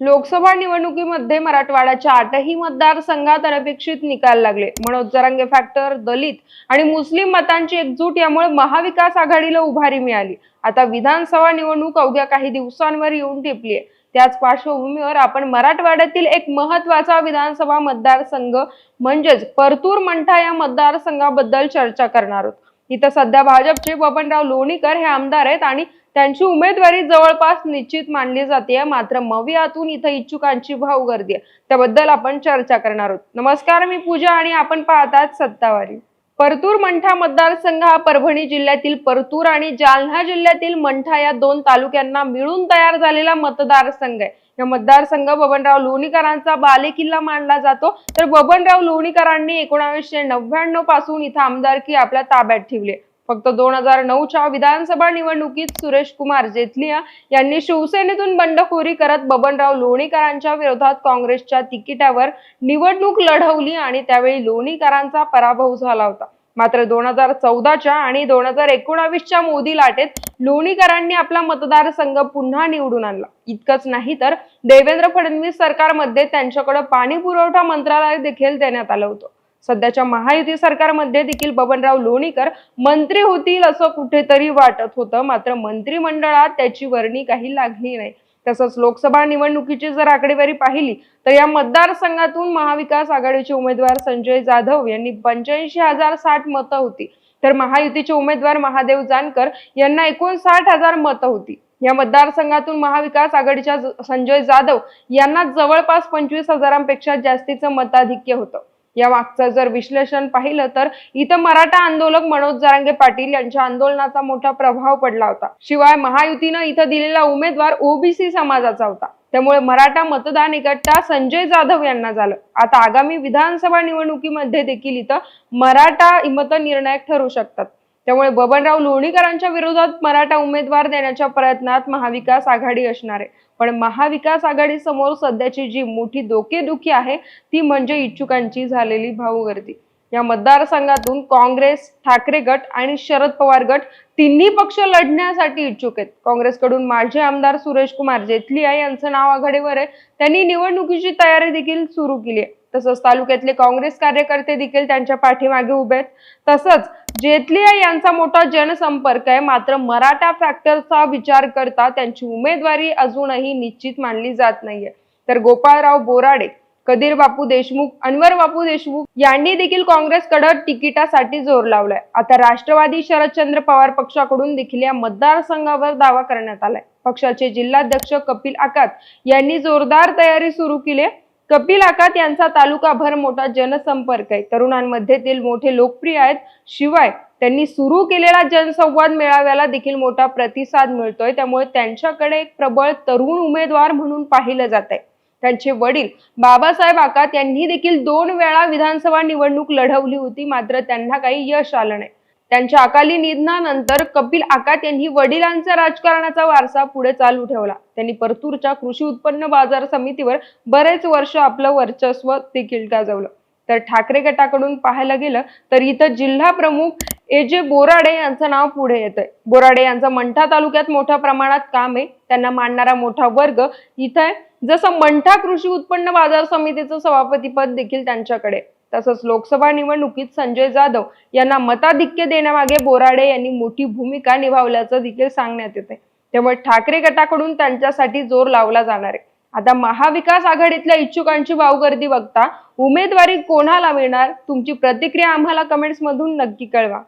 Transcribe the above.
लोकसभा निवडणुकीमध्ये मराठवाड्याच्या आठही मतदारसंघात अनपेक्षित निकाल लागले. मनोज जरांगे फॅक्टर दलित आणि मुस्लिम मतांची एकजूट यामुळे महाविकास आघाडीला उभारी मिळाली. आता विधानसभा निवडणूक अवघ्या काही दिवसांवर येऊन टिपली आहे त्याच पार्श्वभूमीवर आपण मराठवाड्यातील एक महत्त्वाचा विधानसभा मतदारसंघ म्हणजेच परतूर मंठा या मतदारसंघाबद्दल चर्चा करणार आहोत. इथं सध्या भाजपचे बबनराव लोणीकर हे आमदार आहेत आणि त्यांची उमेदवारी जवळपास निश्चित मानली जाते. मात्र मवियातून इथं इच्छुकांची भाऊ गर्दी आहे. त्याबद्दल आपण चर्चा करणार आहोत. नमस्कार मी पूजा आणि आपण पाहतात सत्तावारी. परतूर मंठा मतदारसंघ हा परभणी जिल्ह्यातील परतूर आणि जालना जिल्ह्यातील मंठा या दोन तालुक्यांना मिळून तयार झालेला मतदारसंघ आहे. या मतदारसंघ बबनराव लोणीकरांचा बालेकिल्ला मानला जातो. तर बबनराव लोणीकरांनी एकोणावीसशे नव्याण्णवपासून इथं आमदारकी आपल्या ताब्यात ठेवली आहे. फक्त दोन हजार नऊच्या विधानसभा निवडणुकीत सुरेश कुमार जेथलिया यांनी शिवसेनेतून बंडखोरी करत बबनराव लोणीकरांच्या विरोधात काँग्रेसच्या तिकिटावर निवडणूक लढवली आणि त्यावेळी लोणीकरांचा पराभव झाला होता. मात्र दोन हजार चौदाच्या आणि दोन हजार एकोणावीसच्या मोदी लाटेत लोणीकरांनी आपला मतदारसंघ पुन्हा निवडून आणला. इतकंच नाही तर देवेंद्र फडणवीस सरकारमध्ये त्यांच्याकडे पाणी पुरवठा मंत्रालय देखील देण्यात आलं होतं. सध्याच्या महायुती सरकारमध्ये देखील बबनराव लोणीकर मंत्री होतील असं कुठेतरी वाटत होतं. मात्र मंत्रिमंडळात त्याची वर्णी काही लागली नाही. तसंच लोकसभा निवडणुकीची जर आकडेवारी पाहिली तर या मतदारसंघातून महाविकास आघाडीचे उमेदवार संजय जाधव यांनी पंच्याऐंशी हजार साठ मतं होती. तर महायुतीचे उमेदवार महादेव जानकर यांना एकोणसाठ हजार मतं होती. या मतदारसंघातून महाविकास आघाडीच्या संजय जाधव यांना जवळपास पंचवीस हजारांपेक्षा जास्तीचं मताधिक्य होतं. या मागचं जर विश्लेषण पाहिलं तर इथं मराठा आंदोलक मनोज जरांगे पाटील यांच्या आंदोलनाचा मोठा प्रभाव पडला होता. शिवाय महायुतीनं इथं दिलेला उमेदवार ओबीसी समाजाचा होता. त्यामुळे मराठा मतदान एकट्टा संजय जाधव यांना झालं. आता आगामी विधानसभा निवडणुकीमध्ये देखील इथं मराठा मत निर्णायक ठरू शकतात. त्यामुळे बबनराव लोणीकरांच्या विरोधात मराठा उमेदवार देण्याच्या प्रयत्नात महाविकास आघाडी असणार आहे. पण महाविकास आघाडी समोर सध्याची जी मोठी डोकेदुखी आहे ती म्हणजे इच्छुकांची झालेली भाऊगर्दी या मतदारसंघातून काँग्रेस ठाकरे गट आणि शरद पवार गट तिन्ही पक्ष लढण्यासाठी इच्छुक आहेत. काँग्रेसकडून माजी आमदार सुरेश कुमार जेथलिया यांचं नाव आघाडीवर आहे. त्यांनी निवडणुकीची तयारी देखील सुरू केली आहे. तसंच तालुक्यातले काँग्रेस कार्यकर्ते देखील त्यांच्या पाठीमागे उभे आहेत. तसंच जेथलिया यांचा मोठा जनसंपर्क आहे. मात्र मराठा फॅक्टरचा विचार करता त्यांची उमेदवारी अजूनही निश्चित मानली जात नाहीये. तर गोपाळराव बोराडे कदीर बापू देशमुख अनवर बापू देशमुख यांनी देखील काँग्रेसकडे तिकिटासाठी जोर लावलाय. आता राष्ट्रवादी शरदचंद्र पवार पक्षाकडून देखील या मतदारसंघावर दावा करण्यात आलाय. पक्षाचे जिल्हाध्यक्ष कपिल आकात यांनी जोरदार तयारी सुरू केली आहे. कपिल आकात यांचा तालुकाभर मोठा जनसंपर्क आहे. तरुणांमध्ये ते मोठे लोकप्रिय आहेत. शिवाय त्यांनी सुरू केलेला जनसंवाद मेळाव्याला देखील मोठा प्रतिसाद मिळतोय. त्यामुळे त्यांच्याकडे एक प्रबळ तरुण उमेदवार म्हणून पाहिलं जात आहे त्यांचे वडील बाबासाहेब आकात यांनी देखील दोन वेळा विधानसभा निवडणूक लढवली होती. मात्र त्यांना काही यश आलं नाही. त्यांच्या अकाली निधनानंतर कपिल आकात यांनी वडिलांचा राजकारणाचा वारसा पुढे चालू ठेवला. त्यांनी परतूरच्या कृषी उत्पन्न बाजार समितीवर बरेच वर्ष आपलं वर्चस्व देखील गाजवलं. तर ठाकरे गटाकडून पाहायला गेलं तर इथं जिल्हा प्रमुख ए जे बोराडे यांचं नाव पुढे येतंय. बोराडे यांचं मंठा तालुक्यात मोठ्या प्रमाणात काम आहे. त्यांना मानणारा मोठा वर्ग इथं आहे. जसं मंठा कृषी उत्पन्न बाजार समितीचं सभापतीपद देखील त्यांच्याकडे तसंच लोकसभा निवडणुकीत संजय जाधव यांना मताधिक्य देण्यामागे बोराडे यांनी मोठी भूमिका निभावल्याचं देखील सांगण्यात येते त्यामुळे ठाकरे गटाकडून त्यांच्यासाठी जोर लावला जाणार आहे. आता महाविकास आघाडीतल्या इच्छुकांची वावगर्दी बघता उमेदवारी कोणाला मिळणार? तुमची प्रतिक्रिया आम्हाला कमेंट्स मधून नक्की कळवा.